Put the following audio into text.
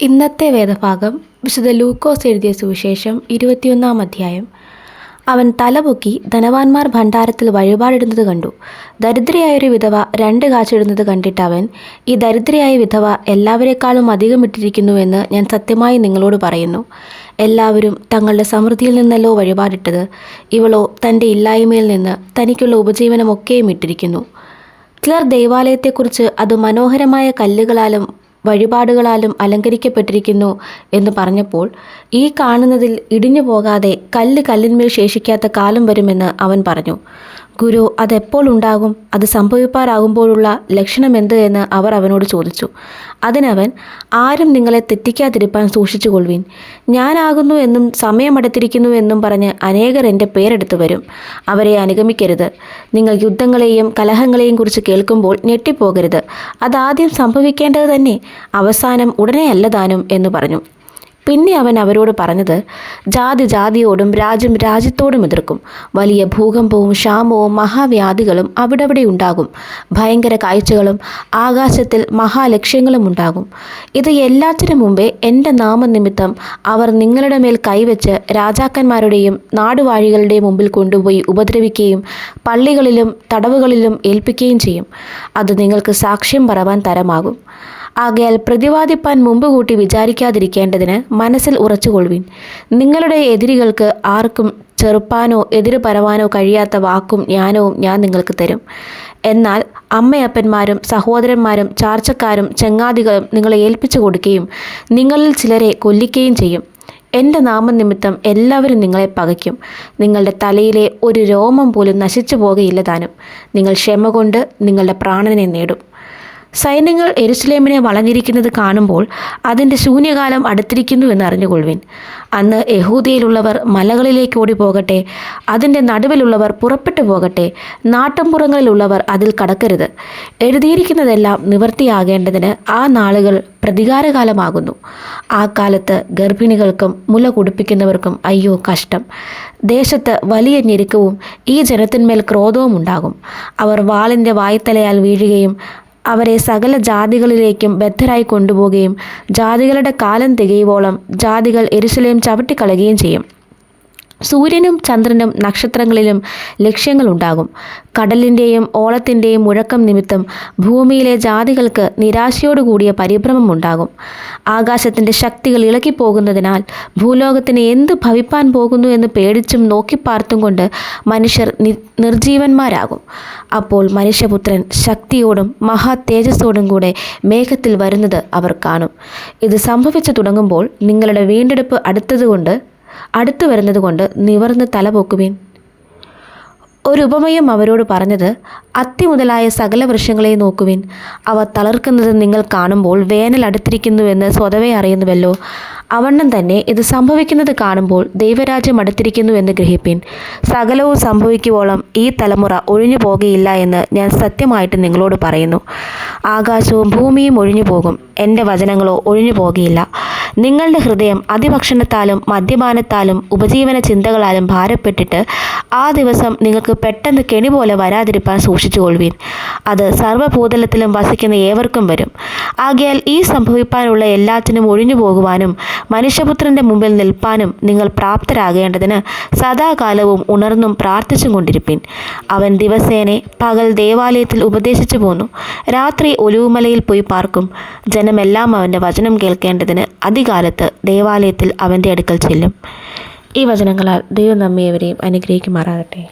ഇന്നത്തെ വേദഭാഗം വിശുദ്ധ ലൂക്കോസ് എഴുതിയ സുവിശേഷം ഇരുപത്തിയൊന്നാം അധ്യായം. അവൻ തലപൊക്കി ധനവാന്മാർ ഭണ്ഡാരത്തിൽ വഴിപാടിടുന്നത് കണ്ടു. ദരിദ്രയായൊരു വിധവ രണ്ട് കാച്ചിടുന്നത് കണ്ടിട്ട് അവൻ ഈ ദരിദ്രയായ വിധവ എല്ലാവരെക്കാളും അധികം ഇട്ടിരിക്കുന്നുവെന്ന് ഞാൻ സത്യമായി നിങ്ങളോട് പറയുന്നു. എല്ലാവരും തങ്ങളുടെ സമൃദ്ധിയിൽ നിന്നല്ലോ വഴിപാടിട്ടത്. ഇവളോ തന്റെ ഇല്ലായ്മയിൽ നിന്ന് തനിക്കുള്ള ഉപജീവനമൊക്കെയും ഇട്ടിരിക്കുന്നു. ചിലർ ദൈവാലയത്തെക്കുറിച്ച് അത് മനോഹരമായ കല്ലുകളാലും വഴിപാടുകളാലും അലങ്കരിക്കപ്പെട്ടിരിക്കുന്നു എന്ന് പറഞ്ഞപ്പോൾ ഈ കാണുന്നതിൽ ഇടിഞ്ഞു പോകാതെ കല്ല് കല്ലിന്മേൽ ശേഷിക്കാത്ത കാലം വരുമെന്ന് അവൻ പറഞ്ഞു. ഗുരു അതെപ്പോൾ ഉണ്ടാകും അത് സംഭവിപ്പാറാകുമ്പോഴുള്ള ലക്ഷണം എന്ത് എന്ന് അവർ അവനോട് ചോദിച്ചു. അതിനവൻ ആരും നിങ്ങളെ തെറ്റിക്കാതിരിപ്പാൻ സൂക്ഷിച്ചുകൊള്ളുവിൻ. ഞാനാകുന്നു എന്നും സമയമടുത്തിരിക്കുന്നു എന്നും പറഞ്ഞ് അനേകർ എന്റെ പേരെടുത്തു വരും. അവരെ അനുഗമിക്കരുത്. നിങ്ങൾ യുദ്ധങ്ങളെയും കലഹങ്ങളെയും കുറിച്ച് കേൾക്കുമ്പോൾ ഞെട്ടിപ്പോകരുത്. അതാദ്യം സംഭവിക്കേണ്ടത് തന്നെ. അവസാനം ഉടനെ അല്ലതാനും എന്ന് പറഞ്ഞു. പിന്നെ അവൻ അവരോട് പറഞ്ഞത് ജാതി ജാതിയോടും രാജ്യം രാജ്യത്തോടും എതിർക്കും. വലിയ ഭൂകമ്പവും ക്ഷാമവും മഹാവ്യാധികളും അവിടെവിടെ ഉണ്ടാകും. ഭയങ്കര കാഴ്ചകളും ആകാശത്തിൽ മഹാലക്ഷ്യങ്ങളും ഉണ്ടാകും. ഇത് എല്ലാത്തിനു മുമ്പേ എന്റെ നാമനിമിത്തം അവർ നിങ്ങളുടെ മേൽ കൈവച്ച് രാജാക്കന്മാരുടെയും നാടുവാഴികളുടെയും മുമ്പിൽ കൊണ്ടുപോയി ഉപദ്രവിക്കുകയും പള്ളികളിലും തടവുകളിലും ഏൽപ്പിക്കുകയും ചെയ്യും. അത് നിങ്ങൾക്ക് സാക്ഷ്യം പറവാൻ തരമാകും. ആകയാൽ പ്രതിവാദിപ്പാൻ മുമ്പ് കൂട്ടി വിചാരിക്കാതിരിക്കേണ്ടതിന് മനസ്സിൽ ഉറച്ചുകൊള്ളുവിൻ. നിങ്ങളുടെ എതിരികൾക്ക് ആർക്കും ചെറുപ്പാനോ എതിര് പരവാനോ കഴിയാത്ത വാക്കും ജ്ഞാനവും ഞാൻ നിങ്ങൾക്ക് തരും. എന്നാൽ അമ്മയപ്പന്മാരും സഹോദരന്മാരും ചാർച്ചക്കാരും ചെങ്ങാതികളും നിങ്ങളെ ഏൽപ്പിച്ചു കൊടുക്കുകയും നിങ്ങളിൽ ചിലരെ കൊല്ലിക്കുകയും ചെയ്യും. എന്റെ നാമനിമിത്തം എല്ലാവരും നിങ്ങളെ പകയ്ക്കും. നിങ്ങളുടെ തലയിലെ ഒരു രോമം പോലും നശിച്ചു പോകുകയില്ല താനും. നിങ്ങൾ ക്ഷമ കൊണ്ട് നിങ്ങളുടെ പ്രാണനെ നേടും. സൈന്യങ്ങൾ എരുസലേമിനെ വളഞ്ഞിരിക്കുന്നത് കാണുമ്പോൾ അതിന്റെ ശൂന്യകാലം അടുത്തിരിക്കുന്നു എന്ന് അറിഞ്ഞുകൊള്ളുവിൻ. അന്ന് യഹൂദയിലുള്ളവർ മലകളിലേക്ക് ഓടി പോകട്ടെ അതിന്റെ നടുവിലുള്ളവർ പുറപ്പെട്ടു പോകട്ടെ നാട്ടിൻപുറങ്ങളിലുള്ളവർ അതിൽ കടക്കരുത്. എഴുതിയിരിക്കുന്നതെല്ലാം നിവർത്തിയാകേണ്ടതിന് ആ നാളുകൾ പ്രതികാരകാലമാകുന്നു. ആ കാലത്ത് ഗർഭിണികൾക്കും മുല കുടിപ്പിക്കുന്നവർക്കും അയ്യോ കഷ്ടം. ദേശത്ത് വലിയ ഞെരുക്കവും ഈ ജനത്തിന്മേൽ ക്രോധവും ഉണ്ടാകും. അവർ വാളിന്റെ വായ്ത്തലയാൽ വീഴുകയും അവരെ സകല ജാതികളിലേക്കും ബദ്ധരായി കൊണ്ടുപോവുകയും ജാതികളുടെ കാലം തികയുവോളം ജാതികൾ എരുസലേം ചവിട്ടിക്കളയുകയും ചെയ്യും. സൂര്യനും ചന്ദ്രനും നക്ഷത്രങ്ങളിലും ലക്ഷ്യങ്ങളുണ്ടാകും. കടലിന്റെയും ഓളത്തിന്റെയും മുഴക്കം നിമിത്തം ഭൂമിയിലെ ജാതികൾക്ക് നിരാശയോടുകൂടിയ പരിഭ്രമമുണ്ടാകും. ആകാശത്തിന്റെ ശക്തികൾ ഇളക്കിപ്പോകുന്നതിനാൽ ഭൂലോകത്തിന് എന്ത് ഭവിപ്പാൻ പോകുന്നു എന്ന് പേടിച്ചും നോക്കിപ്പാർത്തും കൊണ്ട് മനുഷ്യർ നിർജീവന്മാരാകും. അപ്പോൾ മനുഷ്യപുത്രൻ ശക്തിയോടും മഹാ തേജസ്സോടും കൂടെ മേഘത്തിൽ വരുന്നത് അവർ കാണും. ഇത് സംഭവിച്ചു തുടങ്ങുമ്പോൾ നിങ്ങളുടെ വീണ്ടെടുപ്പ് അടുത്തതുകൊണ്ട് അടുത്തു വരുന്നതുകൊണ്ട് നിവർന്ന് തലപൊക്കുവിൻ. ഒരു ഉപമയും അവരോട് പറഞ്ഞത് അത്തി മുതലായ സകല വൃക്ഷങ്ങളെ നോക്കുവിൻ. അവ തളർക്കുന്നത് നിങ്ങൾ കാണുമ്പോൾ വേനൽ അടുത്തിരിക്കുന്നുവെന്ന് സ്വതവേ അറിയുന്നുവല്ലോ. അവണ്ണം തന്നെ ഇത് സംഭവിക്കുന്നത് കാണുമ്പോൾ ദൈവരാജ്യം അടുത്തിരിക്കുന്നുവെന്ന് ഗ്രഹിപ്പിൻ. സകലവും സംഭവിക്കുവോളം ഈ തലമുറ ഒഴിഞ്ഞു പോകുകയില്ല എന്ന് ഞാൻ സത്യമായിട്ട് നിങ്ങളോട് പറയുന്നു. ആകാശവും ഭൂമിയും ഒഴിഞ്ഞു പോകും. എന്റെ വചനങ്ങളോ ഒഴിഞ്ഞു പോകുകയില്ല. നിങ്ങളുടെ ഹൃദയം അതിഭക്ഷണത്താലും മദ്യപാനത്താലും ഉപജീവന ചിന്തകളാലും ഭാരപ്പെട്ടിട്ട് ആ ദിവസം നിങ്ങൾക്ക് പെട്ടെന്ന് കെണി പോലെ വരാതിരിപ്പാൻ സൂക്ഷിച്ചുകൊള്ളുവീൻ. അത് സർവഭൂതലത്തിലും വസിക്കുന്ന ഏവർക്കും വരും. ആകയാൽ ഈ സംഭവിപ്പാനുള്ള എല്ലാറ്റിനും ഒഴിഞ്ഞു പോകുവാനും മനുഷ്യപുത്രന്റെ മുമ്പിൽ നിൽപ്പാനും നിങ്ങൾ പ്രാപ്തരാകേണ്ടതിന് സദാകാലവും ഉണർന്നും പ്രാർത്ഥിച്ചും കൊണ്ടിരിപ്പിൻ. അവൻ ദിവസേനെ പകൽ ദേവാലയത്തിൽ ഉപദേശിച്ചു പോന്നു. രാത്രി ഒലിവുമലയിൽ പോയി പാർക്കും. ജനമെല്ലാം അവന്റെ വചനം കേൾക്കേണ്ടതിന് അധികാലത്ത് ദേവാലയത്തിൽ അവന്റെ അടുക്കൽ ചെല്ലും. ഈ വചനങ്ങളാൽ ദൈവം നമ്മെ എവരെയും അനുഗ്രഹിക്കുമാറാകട്ടെ.